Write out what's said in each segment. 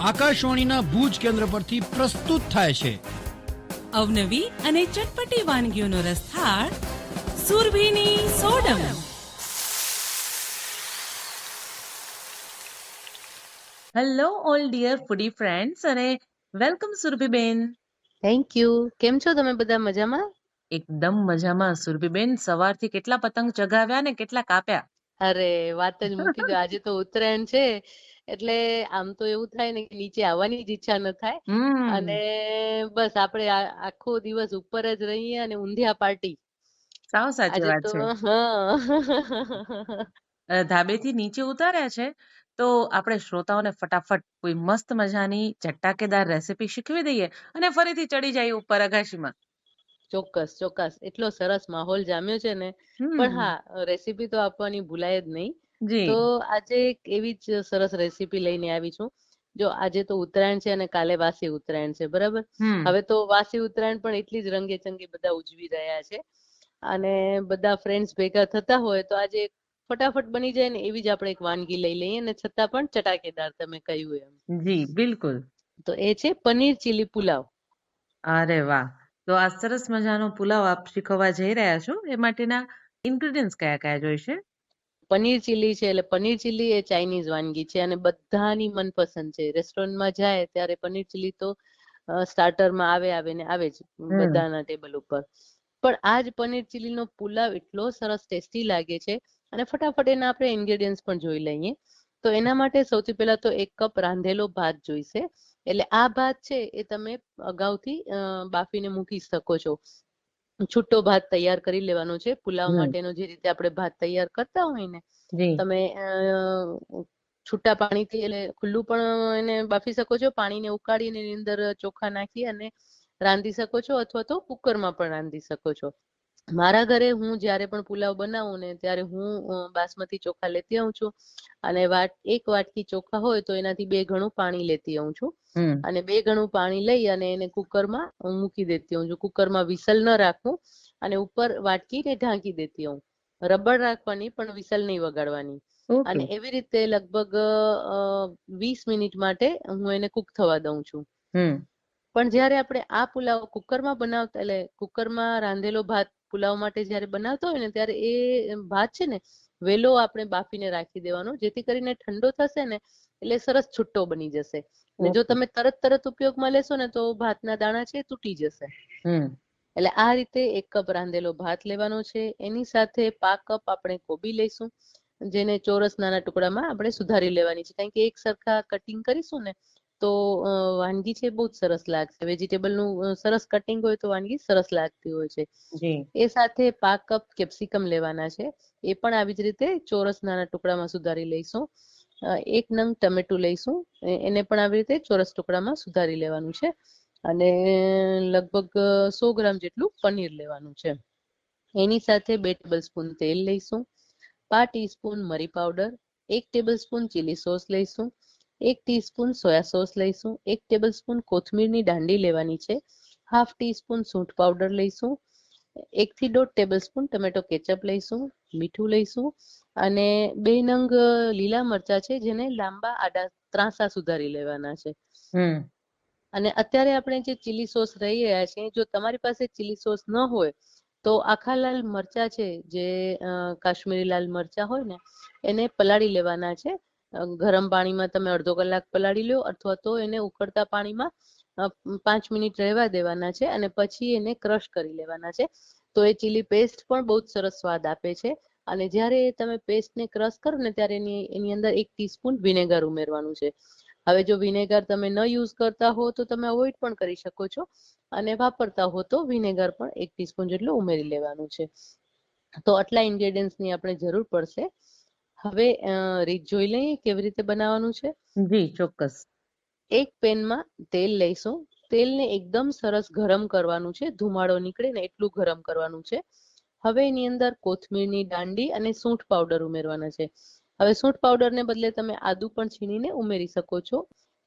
આકાશવાણીના ભુજ કેન્દ્ર પરથી પ્રસ્તુત થાય છે. અવનવી અને ચટપટી વાનગીઓનો રસથાળ સુરભીની સોડમ. Hello all dear foodie friends અને વેલકમ સુરભીબેન. થેન્ક યુ કેમ છો તમે બધા મજામાં? એકદમ મજામાં. સુરભીબેન સવારથી કેટલા પતંગ ચગાવ્યા ને કેટલા કાપ્યા? અરે વાત જ મૂકી દો. આજે તો ઉત્તરાયણ છે. એટલે આમ તો એવું થાય ને કે નીચે આવવાની જ ઈચ્છા ન થાય. અને બસ આપણે આખો દિવસ ઉપર જ રહીએ અને ઊંધિયા પાર્ટી. સાવ સાચી વાત છે. ધાબેથી નીચે ઉતાર્યા છે તો આપણે શ્રોતાઓને ફટાફટ કોઈ મસ્ત મજાની ચટાકેદાર રેસીપી શીખવી દઈએ અને ફરીથી ચડી જાય ઉપર અગાશીમાં. ચોક્કસ ચોક્કસ. એટલો સરસ માહોલ જામ્યો છે ને. પણ હા રેસીપી તો આપવાની ભૂલાય જ નહીં. જી. તો આજે એક એવી જ સરસ રેસીપી લઈને આવી છું. જો આજે તો ઉત્તરાયણ છે અને કાલે વાસી ઉત્તરાયણ છે બરાબર? હવે તો વાસી ઉત્તરાયણ પણ એટલી જ રંગે ચંગે બધા ઉજવી રહ્યા છે અને બધા ફ્રેન્ડ્સ ભેગા થતા હોય તો આજે ફટાફટ બની જાય ને એવી જ આપણે એક વાનગી લઈ લઈએ અને છતાં પણ ચટાકેદાર તમે કહ્યું એમ. જી બિલકુલ. તો એ છે પનીર ચીલી પુલાવ. અરે વાહ! તો આ સરસ મજાનો પુલાવ આપ શીખવવા જઈ રહ્યા છો? એ માટેના ઇન્ગ્રેડિયન્ટ્સ કયા કયા જોઈશે? પનીર ચીલી છે એટલે પનીર ચીલી એ ચાઇનીઝ વાનગી છે અને બધાની મનપસંદ છે. રેસ્ટોરન્ટમાં જાય ત્યારે પનીર ચીલી તો સ્ટાર્ટરમાં આવે આવે ને આવે જ બધાના ટેબલ ઉપર. પણ આ જ પનીર ચીલીનો પુલાવ એટલો સરસ ટેસ્ટી લાગે છે અને ફટાફટ એના આપણે ઇન્ગ્રેડિયન્ટ્સ પણ જોઈ લઈએ. તો એના માટે સૌથી પહેલા તો એક કપ રાંધેલો ભાત જોઈશે. એટલે આ ભાત છે એ તમે અગાઉથી બાફીને મૂકી શકો છો. છૂટો ભાત તૈયાર કરી લેવાનો છે. પુલાવ માટેનો જે રીતે આપણે ભાત તૈયાર કરતા હોય ને તમે છૂટા પાણીથી એટલે ખુલ્લું પણ એને બાફી શકો છો પાણીને ઉકાળીને એની અંદર ચોખા નાખી અને રાંધી શકો છો અથવા તો કુકરમાં પણ રાંધી શકો છો. મારા ઘરે હું જ્યારે પણ પુલાવ બનાવું ને ત્યારે હું બાસમતી ચોખા લેતી આવું છું. અને વાટ એક વાટકી ચોખા હોય તો એનાથી બે ઘણું પાણી લેતી આવું છું. અને બે ઘણું પાણી લઈ અને એને કુકરમાં હું મૂકી દેતી હોઉં છું. કુકરમાં વિસલ ન રાખવું અને ઉપર વાટકીને ઢાંકી દેતી હોઉં રબર રાખવાની પણ વિસલ નહીં વગાડવાની. અને એવી રીતે લગભગ વીસ મિનિટ માટે હું એને કુક થવા દઉં છું. પણ જ્યારે આપણે આ પુલાવ કુકરમાં બનાવતા એટલે કુકરમાં રાંધેલો ભાત પુલાવ માટે જ્યારે બનાવતા હોય ને ત્યારે એ ભાત છે ને વેલો આપણે બાફીને રાખી દેવાનો જેથી કરીને ઠંડો થશે ને એટલે સરસ છૂટો બની જશે. ને જો તમે તરત તરત ઉપયોગમાં લેશો ને તો ભાતના દાણા છે તૂટી જશે. હમ. એટલે આ રીતે એક કપ રાંધેલો ભાત લેવાનો છે. એની સાથે પા કપ આપણે કોબી લઈશું જેને ચોરસ નાના ટુકડામાં આપણે સુધારી લેવાની છે. કારણ કે એક સરખા કટિંગ કરીશું ને તો વાનગી છે બહુ જ સરસ લાગશે. વેજીટેબલનું સરસ કટિંગ હોય તો વાનગી સરસ લાગતી હોય છે. એ સાથે પાક કપ કેપ્સિકમ લેવાના છે. એ પણ આવી જ રીતે ચોરસ નાના ટુકડામાં સુધારી લઈશું. એક નંગ ટમેટું લઈશું. એને પણ આવી રીતે ચોરસ ટુકડામાં સુધારી લેવાનું છે. અને લગભગ સો ગ્રામ જેટલું પનીર લેવાનું છે. એની સાથે બે ટેબલ સ્પૂન તેલ લઈશું. પાંચ ટીસ્પૂન મરી પાવડર. એક ટેબલ સ્પૂન ચીલી સોસ લઈશું. એક ટીસ્પૂન સોયા સોસ લઈશું એક ટેબલ સ્પૂન કોથમીરની દાંડી લેવાની છે હાફ ટીસ્પૂન સૂંઠ પાવડર લઈશું એક થી દોઢ ટેબલ સ્પૂન ટમેટો કેચઅપ લઈશું મીઠું લઈશું અને બે નંગ લીલા મરચા છે જેને લાંબા આડા ત્રાંસા સુધારી લેવાના છે. અને અત્યારે આપણે જે ચીલી સોસ રહી રહ્યા છે જો તમારી પાસે ચીલી સોસ ન હોય તો આખા લાલ મરચા છે જે કાશ્મીરી લાલ મરચા હોય ને એને પલાળી લેવાના છે ગરમ પાણીમાં તમે અડધો કલાક પલાળી લો અથવા તો એને ઉકળતા પાણીમાં પાંચ મિનિટ રહેવા દેવાના છે અને પછી એને ક્રશ કરી લેવાના છે. તો એ ચીલી પેસ્ટ પણ બહુ જ સરસ સ્વાદ આપે છે. અને જ્યારે તમે પેસ્ટને ક્રશ કરો ને ત્યારે એની એની અંદર એક ટીસ્પૂન વિનેગર ઉમેરવાનું છે. હવે જો વિનેગર તમે ન યુઝ કરતા હો તો તમે અવોઇડ પણ કરી શકો છો. અને વાપરતા હો તો વિનેગર પણ એક ટીસ્પૂન જેટલું ઉમેરી લેવાનું છે. તો આટલા ઇન્ગ્રેડિયન્ટ્સની આપણે જરૂર પડશે. હવે રીત જોઈ લઈએ કેવી રીતે બનાવવાનું છે. જી ચોક્કસ. એક પેનમાં તેલ લઈશું. તેલને એકદમ સરસ ગરમ કરવાનું છે. ધુમાડો નીકળે ને એટલું ગરમ કરવાનું છે. હવે એની અંદર કોથમીરની દાંડી અને સૂંઠ પાવડર ઉમેરવાના છે. હવે સૂંઠ પાવડરને બદલે તમે આદુ પણ છીણીને ઉમેરી શકો છો.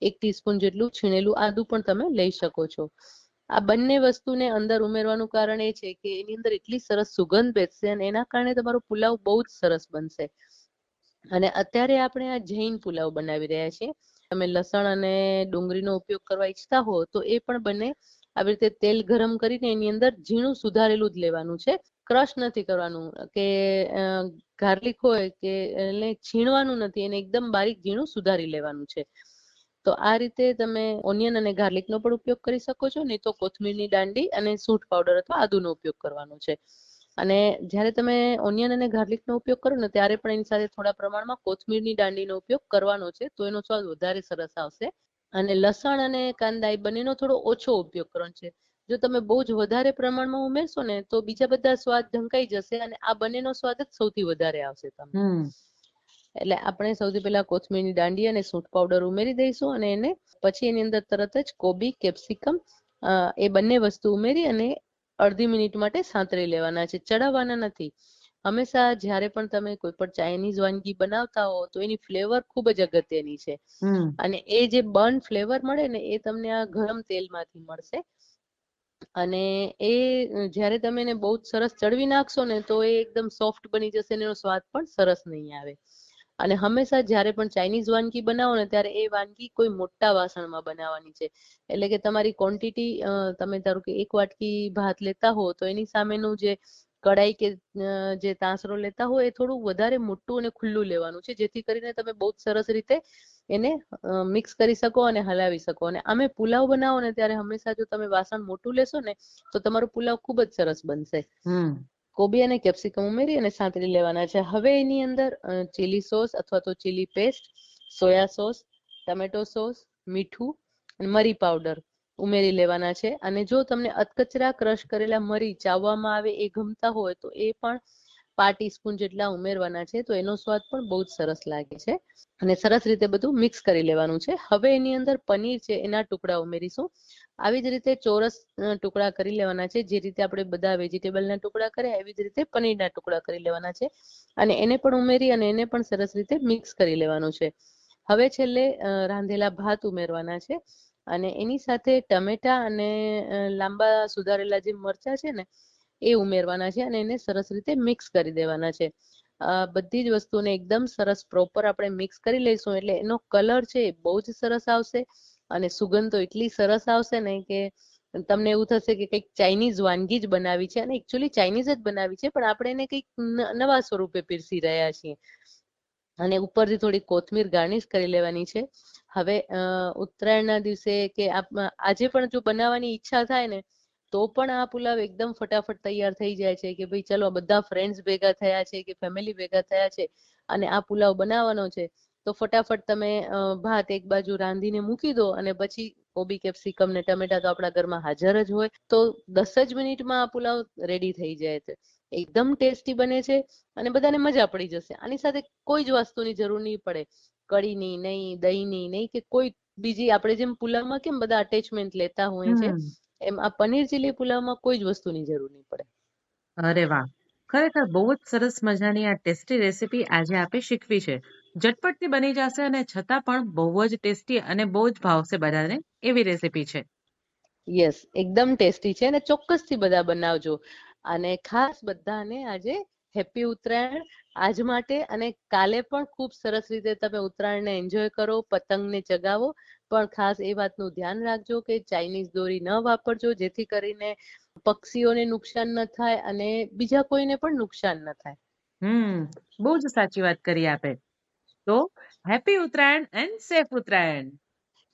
એક ટીસ્પૂન જેટલું છીણેલું આદુ પણ તમે લઈ શકો છો. આ બંને વસ્તુને અંદર ઉમેરવાનું કારણ એ છે કે એની અંદર એટલી સરસ સુગંધ બેસશે અને એના કારણે તમારો પુલાવ બહુ જ સરસ બનશે. અને અત્યારે આપણે આ જૈન પુલાવ બનાવી રહ્યા છીએ. તમે લસણ અને ડુંગળીનો ઉપયોગ કરવા ઈચ્છતા હો તો એ પણ બને. આવી રીતે તેલ ગરમ કરીને એની અંદર ઝીણું સુધારેલું જ લેવાનું છે. ક્રશ નથી કરવાનું, કે ગાર્લિક હોય કે એને છીણવાનું નથી, એને એકદમ બારીક ઝીણું સુધારી લેવાનું છે. તો આ રીતે તમે ઓનિયન અને ગાર્લિકનો પણ ઉપયોગ કરી શકો છો, નહીં તો કોથમીરની દાંડી અને સૂંઠ પાવડર અથવા આદુનો ઉપયોગ કરવાનો છે. અને જ્યારે તમે ઓનિયન અને ગાર્લિકનો ઉપયોગ કરો ને ત્યારે પણ એની સાથે થોડા પ્રમાણમાં કોથમીરની દાંડીનો ઉપયોગ કરવાનો છે તો એનો સ્વાદ વધારે સરસ આવશે. અને લસણ અને કાંદા એ બંનેનો થોડો ઓછો ઉપયોગ કરવાનો છે. જો તમે બહુ જ વધારે પ્રમાણમાં ઉમેરશો ને તો બીજા બધા સ્વાદ ઢંકાઈ જશે અને આ બંનેનો સ્વાદ જ સૌથી વધારે આવશે તમને. એટલે આપણે સૌથી પહેલા કોથમીરની દાંડી અને સૂંઠ પાવડર ઉમેરી દઈશું અને એને પછી એની અંદર તરત જ કોબી કેપ્સિકમ એ બંને વસ્તુ ઉમેરી અને અડધી મિનિટ માટે સાંતળી લેવાના છે ચડાવવાના નથી. હંમેશા જ્યારે પણ તમે કોઈ પણ ચાઇનીઝ વાનગી બનાવતા હો તો એની ફ્લેવર ખૂબ જ અગત્યની છે. અને એ જે બર્ન ફ્લેવર મળે ને એ તમને આ ગરમ તેલમાંથી મળશે. અને એ જ્યારે તમે એને બહુ જ સરસ ચડવી નાખશો ને તો એ એકદમ સોફ્ટ બની જશે અને એનો સ્વાદ પણ સરસ નહીં આવે. અને હંમેશા જ્યારે પણ ચાઇનીઝ વાનગી બનાવો ને, ત્યારે એ વાનગી કોઈ મોટા વાસણમાં બનાવવાની છે. એટલે કે તમારી ક્વોન્ટિટી તમે ધારો કે એક વાટકી ભાત લેતા હો, તો એની સામેનું જે કડાઈ કે જે તાંસરો લેતા હોય એ થોડું વધારે મોટું અને ખુલ્લું લેવાનું છે, જેથી કરીને તમે બહુ જ સરસ રીતે એને મિક્સ કરી શકો અને હલાવી શકો. અને આમે પુલાવ બનાવો ને, ત્યારે હંમેશા જો તમે વાસણ મોટું લેશો ને, તો તમારો પુલાવ ખૂબ જ સરસ બનશે. હમ. કોબી અને કેપ્સિકમ ઉમેરી અને સાંતળી લેવાના છે. હવે એની અંદર ચીલી સોસ અથવા તો chilli paste soya sauce tomato sauce મીઠું અને મરી પાવડર ઉમેરી લેવાના છે. અને જો તમને અધકચરા ક્રશ કરેલા મરી ચાવવામાં આવે, એ ગમતા હોય, તો એ પણ પા ટીસ્પૂન જેટલા ઉમેરવાના છે. તો એનો સ્વાદ પણ બહુ જ સરસ લાગે છે. અને સરસ રીતે બધું મિક્સ કરી લેવાનું છે. હવે એની અંદર પનીર છે, એના ટુકડા ઉમેરીશું. આવી જ રીતે ચોરસ ટુકડા કરી લેવાના છે. જે રીતે આપણે બધા વેજીટેબલના ટુકડા કર્યા, એવી જ રીતે પનીરના ટુકડા કરી લેવાના છે. અને એને પણ ઉમેરી અને એને પણ સરસ રીતે મિક્સ કરી લેવાનું છે. હવે છેલ્લે રાંધેલા ભાત ઉમેરવાના છે. અને એની સાથે ટમેટા અને લાંબા સુધારેલા જે મરચા છે ને, એ ઉમેરવાના છે અને એને સરસ રીતે મિક્સ કરી દેવાના છે. બધી જ વસ્તુને એકદમ સરસ પ્રોપર આપણે મિક્સ કરી લઈશું એટલે એનો કલર છે એ બહુ જ સરસ આવશે. અને સુગંધ તો એટલી સરસ આવશે ને કે તમને એવું થશે કે કંઈક ચાઇનીઝ વાનગી જ બનાવી છે. અને એકચ્યુઅલી ચાઇનીઝ જ બનાવી છે, પણ આપણે એને કંઈક નવા સ્વરૂપે પીરસી રહ્યા છીએ. અને ઉપરથી થોડી કોથમીર ગાર્નિશ કરી લેવાની છે. હવે ઉત્તરાયણના દિવસે કે આજે પણ જો બનાવવાની ઈચ્છા થાય ને, તો પણ આ પુલાવ એકદમ ફટાફટ તૈયાર થઈ જાય છે કે ભાઈ ચલો બધા ફ્રેન્ડ્સ ભેગા થયા છે કે ફેમિલી ભેગા થયા છે અને આ પુલાવ બનાવવાનો છે. તો ફટાફટ તમે ભાત એક બાજુ રાંધીને મૂકી દો અને પછી કોબી કેપ્સિકમ ને ટમેટા તો આપણા ઘરમાં હાજર જ હોય. તો દસ જ મિનિટમાં આ પુલાવ રેડી થઈ જાય છે. એકદમ ટેસ્ટી બને છે અને બધાને મજા પડી જશે. આની સાથે કોઈ જ વસ્તુની જરૂર નહીં પડે. કઢીની નહીં દહીંની નહીં કે કોઈ બીજી આપણે જેમ પુલાવમાં કેમ બધા અટેચમેન્ટ લેતા હોય છે એમ આ પનીર ચીલી પુલાવમાં કોઈ જ વસ્તુની જરૂર નહીં પડે. અરે વાહ! ખરેખર બહુ જ સરસ મજાની આ ટેસ્ટી રેસીપી આજે આપે શીખવી છે. ઝટપટથી બની જશે અને છતાં પણ બહુ જ ટેસ્ટી અને બહુ જ ભાવશે બધાને એવી રેસીપી છે. યસ એકદમ ટેસ્ટી છે અને ચોક્કસથી બધા બનાવજો. અને ખાસ બધાને આજે હેપી ઉત્તરાયણ. આજ માટે અને કાલે પણ ખૂબ સરસ રીતે તમે ઉત્તરાયણને એન્જોય કરો, પતંગને ચગાવો. પણ ખાસ એ વાતનું ધ્યાન રાખજો કે ચાઇનીઝ દોરી ન વાપરજો, જેથી કરીને પક્ષીઓને નુકસાન ન થાય અને બીજા કોઈને પણ નુકસાન ન થાય. હમ બહુ જ સાચી વાત કરી આપે. તો happy Uttarayan and safe Uttarayan.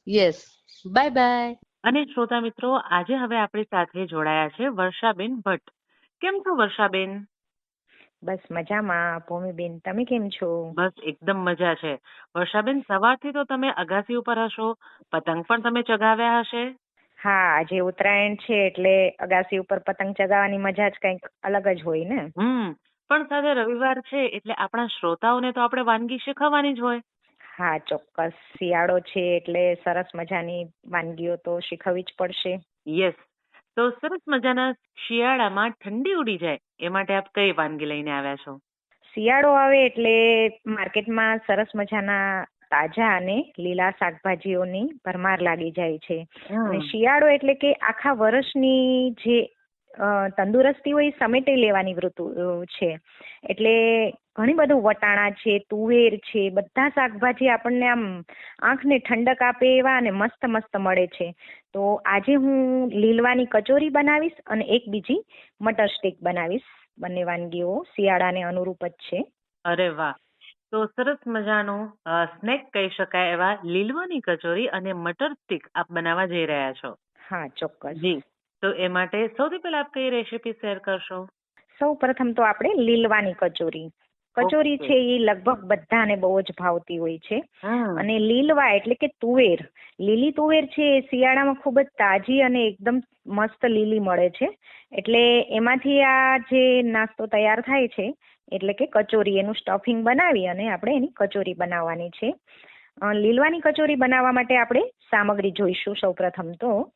Yes bye bye. અને શ્રોતા મિત્રો આજે હવે આપણી સાથે જોડાયા છે વર્ષાબેન ભટ્ટ. કેમ છો વર્ષાબેન? બસ મજામાં ભૂમિબેન તમે કેમ છો? બસ એકદમ મજા છે. વર્ષાબેન સવારથી તો તમે અગાસી ઉપર હશો પતંગ પણ તમે ચગાવ્યા હશે. હા આજે ઉત્તરાયણ છે એટલે અગાસી ઉપર પતંગ ચગાવવાની મજા જ કંઈક અલગ જ હોય ને. હમ પણ સાથે રવિવાર છે એટલે આપણા શ્રોતાઓને તો આપણે વાનગી શીખવવાની જ હોય. હા ચોક્કસ. શિયાળો છે એટલે સરસ મજાની વાનગીઓ તો શીખવવી જ પડશે. યસ તો સરસ મજાના શિયાળામાં ઠંડી ઉડી જાય એ માટે આપ કઈ વાનગી લઈને આવ્યા છો? શિયાળો આવે એટલે માર્કેટમાં સરસ મજાના તાજા અને લીલા શાકભાજીઓની ભરમાર લાગી જાય છે. અને શિયાળો એટલે કે આખા વર્ષની જે તંદુરસ્તી હોય સમેટી લેવાની ઋતુ છે. એટલે ઘણી બધું વટાણા છે તુવેર છે બધા શાકભાજી આપણને આમ આંખને ઠંડક આપે એવા અને મસ્ત મસ્ત મળે છે. તો આજે હું લીલવાની કચોરી બનાવીશ અને એક બીજી મટર સ્ટીક બનાવીશ. બંને વાનગીઓ શિયાળાને અનુરૂપ જ છે. અરે વાહ. તો સરસ મજાનું સ્નેક કહી શકાય એવા લીલવાની કચોરી અને મટર સ્ટીક આપ બનાવવા જઈ રહ્યા છો. હા ચોક્કસ. જી. તો એ માટે સૌથી પહેલા આપ કઈ રેસીપી શેર કરશો? સૌ પ્રથમ તો આપણે લીલવાની કચોરી. કચોરી છે એ લગભગ બધાને બહુ જ ભાવતી હોય છે. અને લીલવા એટલે કે તુવેર. લીલી તુવેર છે એ શિયાળામાં ખૂબ જ તાજી અને એકદમ મસ્ત લીલી મળે છે. એટલે એમાંથી આ જે નાસ્તો તૈયાર થાય છે એટલે કે કચોરી એનું સ્ટફિંગ બનાવી અને આપણે એની કચોરી બનાવવાની છે. લીલવાની કચોરી બનાવવા માટે આપણે સામગ્રી જોઈશું સૌપ્રથમ તો.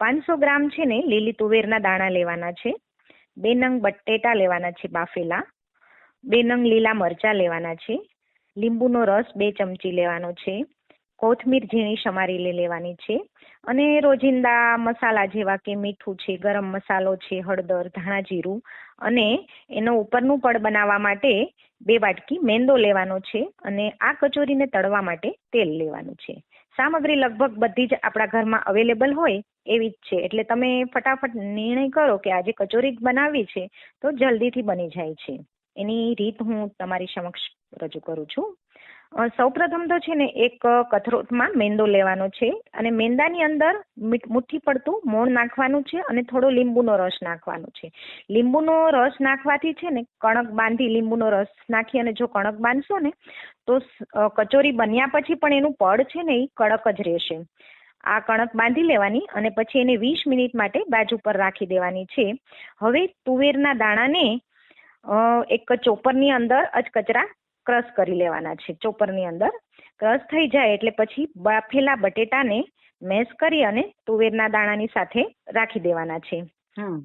પાંચસો ગ્રામ છે ને લીલી તુવેરના દાણા લેવાના છે. બે નંગ બટેટા લેવાના છે બાફેલા. બે નંગ લીલા મરચાં લેવાના છે. લીંબુનો રસ બે ચમચી લેવાનો છે. કોથમીર ઝીણી સમારેલી લેવાની છે. અને રોજિંદા મસાલા જેવા કે મીઠું છે ગરમ મસાલો છે હળદર ધાણા જીરું અને એનો ઉપરનું પડ બનાવવા માટે બે વાટકી મેંદો લેવાનો છે અને આ કચોરીને તળવા માટે તેલ લેવાનું છે. સામગ્રી લગભગ બધી જ આપણા ઘરમાં અવેલેબલ હોય એવી જ છે. એટલે તમે ફટાફટ નિર્ણય કરો કે આજે કચોરી બનાવવી છે તો જલ્દીથી બની જાય છે. એની રીત હું તમારી સમક્ષ રજૂ કરું છું. સૌપ્રથમ તો છે ને એક કથરોટમાં મેંદો લેવાનો છે અને મેંદાની અંદર મીઠ- મુઠ્ઠી પડતું મોણ નાખવાનું છે અને થોડો લીંબુનો રસ નાખવાનો છે. લીંબુનો રસ નાખવાથી છે ને કણક બાંધી લીંબુનો રસ નાખી અને જો કણક બાંધશો ને તો કચોરી બન્યા પછી પણ એનું પડ છે ને એ કડક જ રહેશે. આ કણક બાંધી લેવાની અને પછી એને વીસ મિનિટ માટે બાજુ પર રાખી દેવાની છે. હવે તુવેરના દાણાને એક ચોપરની અંદર અચકચરા ક્રશ કરી લેવાના છે ચોપરની અંદર. ક્રશ થઈ જાય એટલે પછી બાફેલા બટેટાને મેશ કરી અને તુવેરના દાણાની સાથે રાખી દેવાના છે.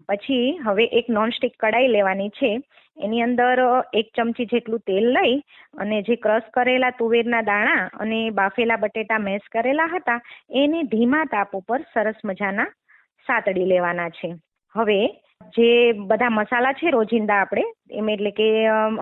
પછી હવે એક નોનસ્ટિક કડાઈ લેવાની છે. એની અંદર એક ચમચી જેટલું તેલ લઈ અને જે ક્રશ કરેલા તુવેરના દાણા અને બાફેલા બટેટા મેશ કરેલા હતા એને ધીમા તાપ ઉપર સરસ મજાના સાતડી લેવાના છે. હવે જે બધા મસાલા છે રોજિંદા આપણે એમ એટલે કે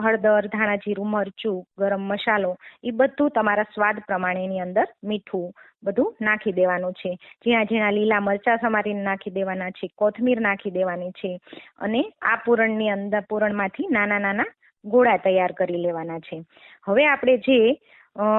હળદર, ધાણા જીરું, મરચું, ગરમ મસાલો એ બધું તમારા સ્વાદ પ્રમાણે એની અંદર મીઠું બધું નાખી દેવાનું છે. ઝીણા ઝીણા લીલા મરચાં સમારીને નાખી દેવાના છે, કોથમીર નાખી દેવાની છે અને આ પૂરણની અંદર, પૂરણમાંથી નાના નાના ગોળા તૈયાર કરી લેવાના છે. હવે આપણે જે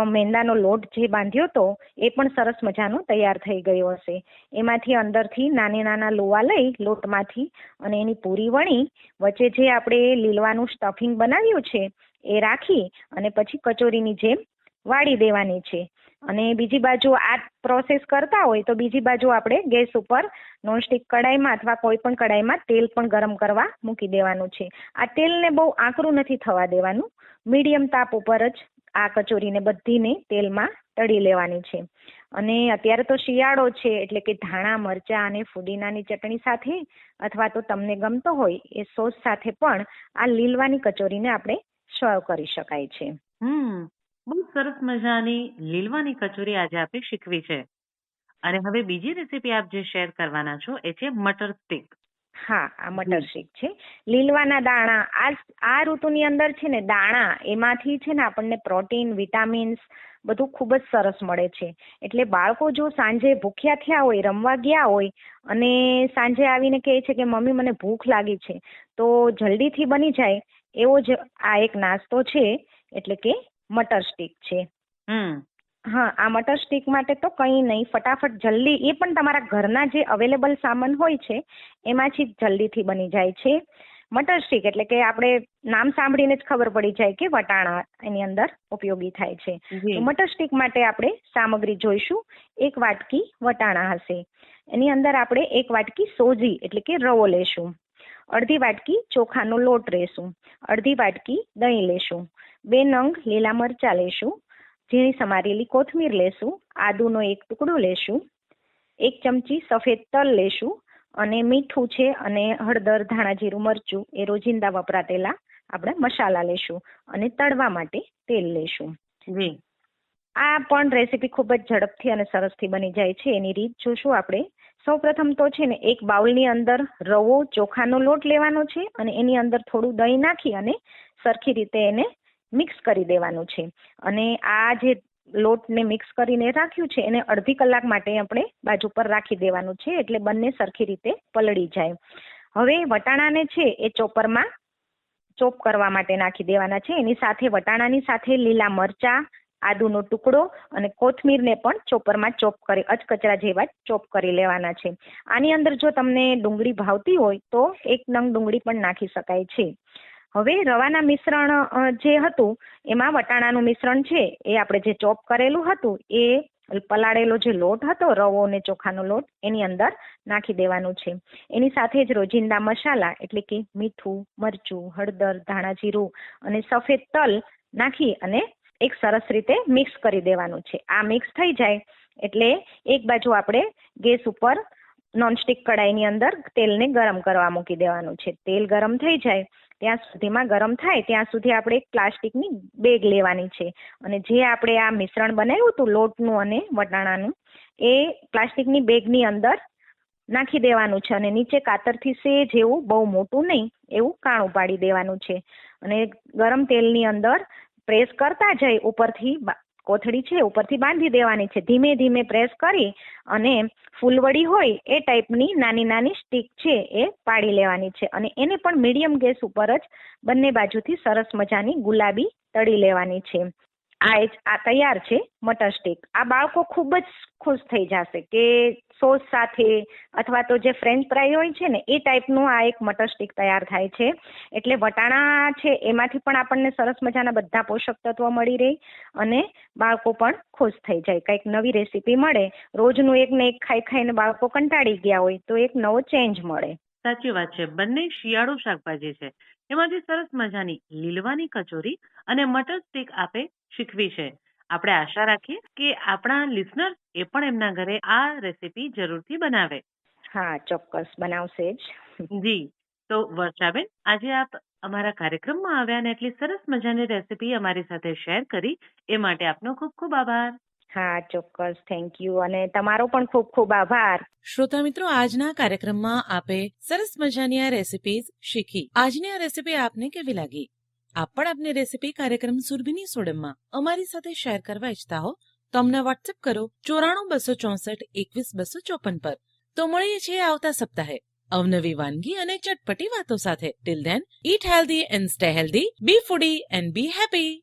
મેંદાનો લોટ જે બાંધ્યો હતો, એ પણ સરસ મજાનો તૈયાર થઈ ગયો હશે. એમાંથી અંદરથી નાના નાના લોવા લઈ લોટમાંથી અને એની પૂરી વણી, વચ્ચે જે આપણે લીલવાનું સ્ટફિંગ બનાવ્યું છે, એ રાખી અને પછી કચોરીની જેમ વાળી દેવાની છે. અને બીજી બાજુ આ પ્રોસેસ કરતા હોય તો બીજી બાજુ આપણે ગેસ ઉપર નોનસ્ટિક કડાઈમાં અથવા કોઈ પણ કડાઈમાં તેલ પણ ગરમ કરવા મૂકી દેવાનું છે. આ તેલને બહુ આકરું નથી થવા દેવાનું. મીડિયમ તાપ ઉપર જ આ કચોરીને બધીને તેલમાં તળી લેવાની છે. અને અત્યારે તો શિયાળો છે, એટલે કે ધાણા, મરચાં અને ફુદીનાની ચટણી સાથે અથવા તો તમને ગમતો હોય એ સોસ સાથે પણ આ લીલવાની કચોરીને આપણે સર્વ કરી શકાય છે. હમ, બહુ સરસ મજાની લીલવાની કચોરી આજે આપણે શીખવી છે. અને હવે બીજી રેસીપી આપ જે શેર કરવાના છો, એ છે મટર સ્ટીક હા આ મટર શેક છે. લીલવાના દાણા આ આ ઋતુની અંદર છે ને દાણા એમાંથી છે ને આપણને પ્રોટીન વિટામિન્સ બધું ખૂબ જ સરસ મળે છે. એટલે બાળકો જો સાંજે ભૂખ્યા થયા હોય રમવા ગયા હોય અને સાંજે આવીને કહે છે કે મમ્મી મને ભૂખ લાગી છે. તો જલ્દીથી બની જાય એવો જ આ એક નાસ્તો છે એટલે કે મટર સ્ટીક છે. હમ. હા આ મટર સ્ટીક માટે તો કંઈ નહીં. ફટાફટ જલ્દી એ પણ તમારા ઘરના જે અવેલેબલ સામાન હોય છે એમાંથી જ જલ્દીથી બની જાય છે. મટર સ્ટીક એટલે કે આપણે નામ સાંભળીને જ ખબર પડી જાય કે વટાણા એની અંદર ઉપયોગી થાય છે. મટર સ્ટીક માટે આપણે સામગ્રી જોઈશું. એક વાટકી વટાણા હશે. એની અંદર આપણે એક વાટકી સોજી એટલે કે રવો લેશું. અડધી વાટકી ચોખાનો લોટ લેશું અડધી વાટકી દહીં લેશું. બે નંગ લીલા મરચાં લેશું. ઝીણી સમારેલી કોથમીર લેશું આદુનો એક ટુકડો લેશું એક ચમચી સફેદ તલ લેશું અને મીઠું છે અને હળદર ધાણા જીરું મરચું એ રોજિંદા વપરાતેલા આપણે મસાલા લેશું અને તળવા માટે તેલ લેશું. જી. આ પણ રેસીપી ખૂબ જ ઝડપથી અને સરસથી બની જાય છે. એની રીત જોશું આપણે. સૌપ્રથમ તો છે ને એક બાઉલની અંદર રવો ચોખાનો લોટ લેવાનો છે અને એની અંદર થોડું દહીં નાખી અને સરખી રીતે એને મિક્સ કરી દેવાનું છે. અને આ જે લોટને મિક્સ કરીને રાખ્યું છે, એને અડધી કલાક માટે આપણે બાજુ પર રાખી દેવાનું છે, એટલે બંને સરખી રીતે પલળી જાય. હવે વટાણાને છે એ ચોપરમાં ચોપ કરવા માટે નાખી દેવાના છે. એની સાથે વટાણાની સાથે લીલા મરચા, આદુનો ટુકડો અને કોથમીરને પણ ચોપરમાં ચોપ કરી અચકચરા જેવા ચોપ કરી લેવાના છે. આની અંદર જો તમને ડુંગળી ભાવતી હોય તો એક નંગ ડુંગળી પણ નાખી શકાય છે. હવે રવાના મિશ્રણ જે હતું, એમાં વટાણાનું મિશ્રણ છે, એ આપણે જે ચોપ કરેલું હતું, એ પલાળેલો જે લોટ હતો, રવો અને ચોખાનો લોટ, એની અંદર નાખી દેવાનું છે. એની સાથે જ રોજિંદા મસાલા એટલે કે મીઠું, મરચું, હળદર, ધાણા જીરું અને સફેદ તલ નાખી અને એક સરસ રીતે મિક્સ કરી દેવાનું છે. આ મિક્સ થઈ જાય એટલે એક બાજુ આપણે ગેસ ઉપર નોનસ્ટિક કડાઈની અંદર તેલને ગરમ કરવા મૂકી દેવાનું છે. તેલ ગરમ થઈ જાય ત્યાં સુધીમાં ગરમ થાય, ત્યાં સુધી આપણે એક પ્લાસ્ટિકની બેગ લેવાની છે. અને જે આપણે આ મિશ્રણ બનાવ્યું હતું લોટનું અને વટાણાનું, એ પ્લાસ્ટિકની બેગની અંદર નાખી દેવાનું છે અને નીચે કાતરથી સેજ એવું બહુ મોટું નહીં, એવું કાણું પાડી દેવાનું છે. અને ગરમ તેલની અંદર પ્રેસ કરતા જઈ ઉપરથી કોથળી છે ઉપરથી બાંધી દેવાની છે. ધીમે ધીમે પ્રેસ કરી અને ફૂલવડી હોય એ ટાઈપની નાની નાની સ્ટીક છે એ પાડી લેવાની છે અને એને પણ મીડિયમ ગેસ ઉપર જ બંને બાજુથી સરસ મજાની ગુલાબી તળી લેવાની છે. આ આ તૈયાર છે, મટર સ્ટીક આ બાળકો ખૂબ જ ખુશ થઈ જશે કે સોસ સાથે અથવા તો જે ફ્રેન્ચ ફ્રાય હોય છે ને, એ ટાઈપનું આ એક મટર સ્ટીક તૈયાર થાય છે. એટલે વટાણા છે, એમાંથી પણ આપણને સરસ મજાના બધા પોષક તત્વો મળી રહે અને બાળકો પણ ખુશ થઈ જાય. કંઈક નવી રેસીપી મળે, રોજનું એક ને એક ખાઈ ખાઈને બાળકો કંટાળી ગયા હોય, તો એક નવો ચેન્જ મળે. સાચી વાત છે. બંને શિયાળુ શાકભાજી છે. એમાંથી સરસ મજાની લીલવાની કચોરી અને મટર સ્ટીક આપે શીખવી છે. આપણે આશા રાખીએ કે આપણા લિસનર એ પણ એમના ઘરે આ રેસીપી જરૂરથી બનાવે. હા ચોક્કસ બનાવશે જ. જી તો વર્ષાબેન આજે આપ અમારા કાર્યક્રમમાં આવ્યા અને એટલી સરસ મજાની રેસીપી અમારી સાથે શેર કરી એ માટે આપનો ખૂબ ખૂબ આભાર. હા, ચોક્કસ. થેન્ક યુ અને તમારો પણ ખૂબ ખૂબ આભાર. શ્રોતા મિત્રો, આજના કાર્યક્રમમાં આપે સરસ મજાની આ રેસિપીઝ શીખી. આજની આ રેસીપી આપને કેવી લાગી? આપ પણ આપની રેસીપી કાર્યક્રમ સુરભીની સોડમમાં અમારી સાથે શેર કરવા ઈચ્છતા હો, તો અમને વોટ્સએપ કરો ચોરાણું બસો ચોસઠ, એકવીસ બસો ચોપન પર. તો મળીએ છીએ આવતા સપ્તાહે. અવનવી વાનગી અને ચટપટી વાતો સાથે. Till then eat healthy and stay healthy be foodie and be happy